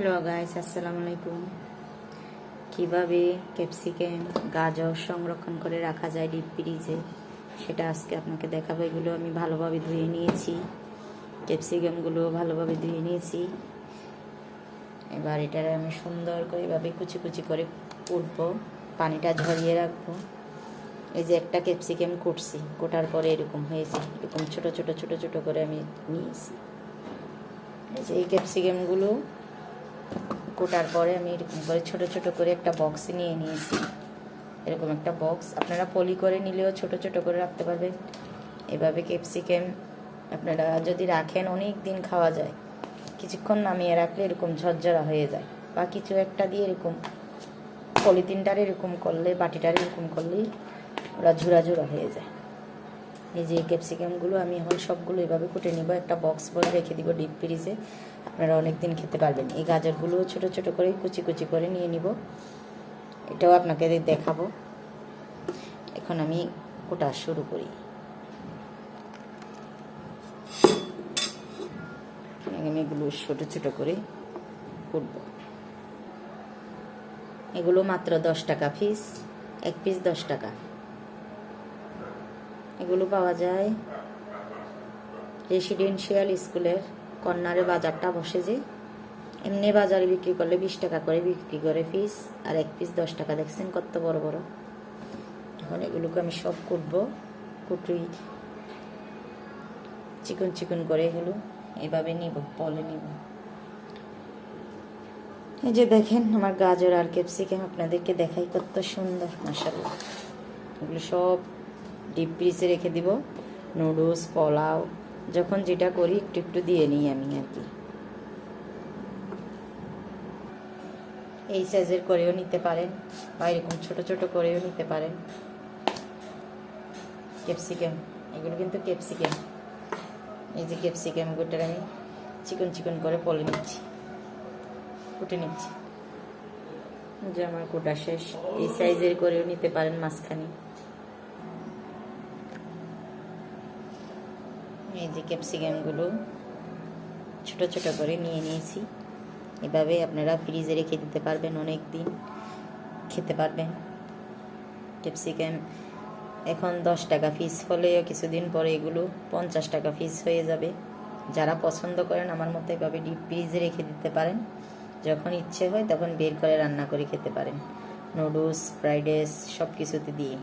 Hello guys আসসালামু আলাইকুম কীভাবে ক্যাপসিকাম গাজর সংরক্ষণ করে রাখা যায় ডিপ ফ্রিজে সেটা আজকে আপনাকে দেখাবো। এগুলো আমি ভালোভাবে ধুয়ে নিয়েছি। ক্যাপসিকামগুলো ভালোভাবে ধুয়ে নিয়েছি। এবার এটারে আমি সুন্দর করে এভাবে কুচি কুচি করে কুটবো পানিটা ঝরিয়ে রাখব। এই যে একটা ক্যাপসিকাম কুটছি, কোটার পরে এরকম হয়েছে। এরকম ছোট ছোট ছোট ছোট করে আমি নিয়েছি। এই ক্যাপসিকামগুলো কোটার পরে আমি এরকম করে ছোট ছোট করে একটা বক্স নিয়ে নিয়েছি। এরকম একটা বক্স আপনারা পলি করে নিলেও ছোট ছোট করে রাখতে পারবেন। এভাবে ক্যাপসিকাম আপনারা যদি রাখেন অনেক দিন খাওয়া যায়। কিছুক্ষণ নামিয়ে রাখলে এরকম ঝরঝরা হয়ে যায়। বা কিছু একটা দিয়ে এরকম পলিথিনটার এরকম করলে, বাটিটার এরকম করলেই ওরা ঝুরা ঝুরা হয়ে যায়। এই যে ক্যাপসিকামগুলো আমি এখন সবগুলো এভাবে কুটে নিব। একটা বক্স ভরে রেখে দিব ডিপ ফ্রিজে আপনারা অনেক দিন খেতে পারবেন। এই গাজরগুলো ছোট ছোট করে কুচি কুচি করে নিয়ে নিব। এটাও আপনাকে দেখাবো। এখন আমি কোটা শুরু করি। আমি এগুলো ছোট ছোট করে কুটব। এগুলো মাত্র দশ টাকা পিস এক পিস দশ টাকা। এগুলো পাওয়া যায় রেসিডেন্সিয়াল স্কুলের কর্নারে বাজারটা বসে যে, এমনি বাজারে বিক্রি করলে বিশ টাকা করে বিক্রি করে পিস আর এক পিস দশ টাকা দেখছেন কত বড় বড়। এখন এগুলোকে আমি সব কুটব, কুটুই, চিকন চিকন করে এগুলো এভাবে নিব, পলে নিব। এই যে দেখেন আমার গাজর আর ক্যাপসিকাম আপনাদেরকে দেখাই কত সুন্দর মাসাল্লাহ এগুলো সব ডিপ ফ্রিজে রেখে দিব। নুডলস পোলাও, যখন যেটা করি একটু একটু দিয়ে নিই আমি আর কি। এই সাইজের করেও নিতে পারেন বা এরকম ছোট ছোট করেও নিতে পারেন। ক্যাপসিকাম এগুলো কিন্তু ক্যাপসিকাম এই যে ক্যাপসিকাম গোটার আমি চিকন চিকন করে পলে নিচ্ছি। কুটে নিচ্ছি। যে আমার কোটা শেষ। এই সাইজের করেও নিতে পারেন মাঝখানে। এই যে ক্যাপসিকামগুলো ছোট ছোট করে নিয়ে নিয়েছি। এভাবে আপনারা ফ্রিজে রেখে দিতে পারবেন অনেক দিন খেতে পারবেন। ক্যাপসিকাম এখন দশ টাকা পিস হলেও কিছুদিন পরে এগুলো পঞ্চাশ টাকা পিস হয়ে যাবে। যারা পছন্দ করেন আমার মতো এভাবে ডিপ ফ্রিজে রেখে দিতে পারেন। যখন ইচ্ছে হয় তখন বের করে রান্না করে খেতে পারেন। নুডলস ফ্রাইড রাইস সব কিছুতে দিয়ে।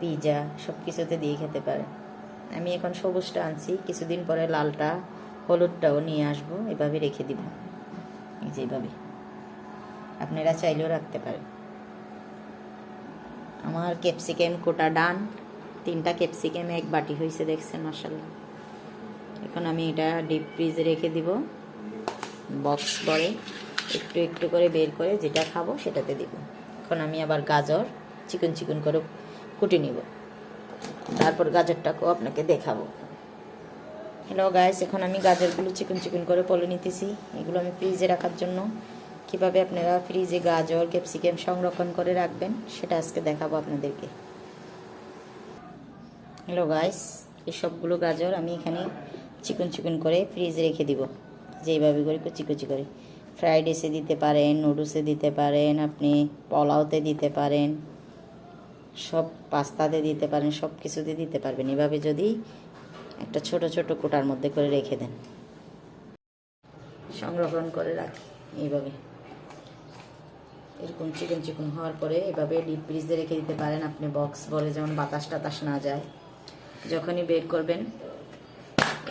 পিৎজা সব কিছুতে দিয়ে খেতে পারেন। আমি এখন সবুজটা আনছি, কিছুদিন পরে লালটা, হলুদটাও নিয়ে আসব, এভাবে রেখে দিব। এই যে এভাবে। আপনারা চাইলেও রাখতে পারেন। আমার ক্যাপসিকাম কোটা ডান, তিনটা ক্যাপসিকাম এক বাটি হয়েছে দেখছেন মশাল্লা এখন আমি এটা ডিপ ফ্রিজে রেখে দিব, বক্স করে একটু একটু করে বের করে যেটা খাব সেটাতে দিব। এখন আমি আবার গাজর চিকন চিকন করে কুটে নিব। তারপর গাজরটাকেও আপনাকে দেখাবো। হ্যালো গাইস এখন আমি গাজরগুলো চিকন চিকন করে পলে নিতেছি। এগুলো আমি ফ্রিজে রাখার জন্য। কীভাবে আপনারা ফ্রিজে গাজর ক্যাপসিকাম সংরক্ষণ করে রাখবেন, সেটা আজকে দেখাবো আপনাদেরকে। হ্যালো গাইস এই সবগুলো গাজর আমি এখানে চিকন চিকন করে ফ্রিজে রেখে দিব। যেইভাবে করে কুচি কুচি করে। ফ্রাইড রাইসে দিতে পারেন নুডলসে দিতে পারেন, আপনি পোলাওতে দিতে পারেন। সব পাস্তাতে দিতে পারেন, সব কিছুতে দিতে পারবেন। এভাবে যদি একটা ছোট ছোট কোটার মধ্যে করে রেখে দেন। সংরক্ষণ করে রাখি, এইভাবে। এরকম চিকন চিকন হওয়ার পরে এভাবে ডিপ ফ্রিজে রেখে দিতে পারেন। আপনি বক্স বলে যেমন বাতাস টাতাস না যায়। যখনই বের করবেন,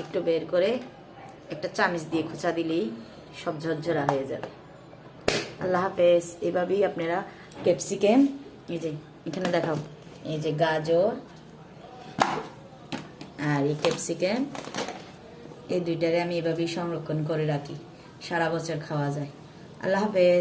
একটু বের করে একটা চামিচ দিয়ে খোঁচা দিলেই সব ঝরঝরা হয়ে যাবে। আল্লাহ হাফেজ। এভাবেই আপনারা ক্যাপসিকাম এই যে এখানে দেখাও। এই যে গাজর আর এই ক্যাপসিকাম, এই দুইটারে আমি এভাবেই সংরক্ষণ করে রাখি। সারা বছর খাওয়া যায়। আল্লাহ হাফেজ।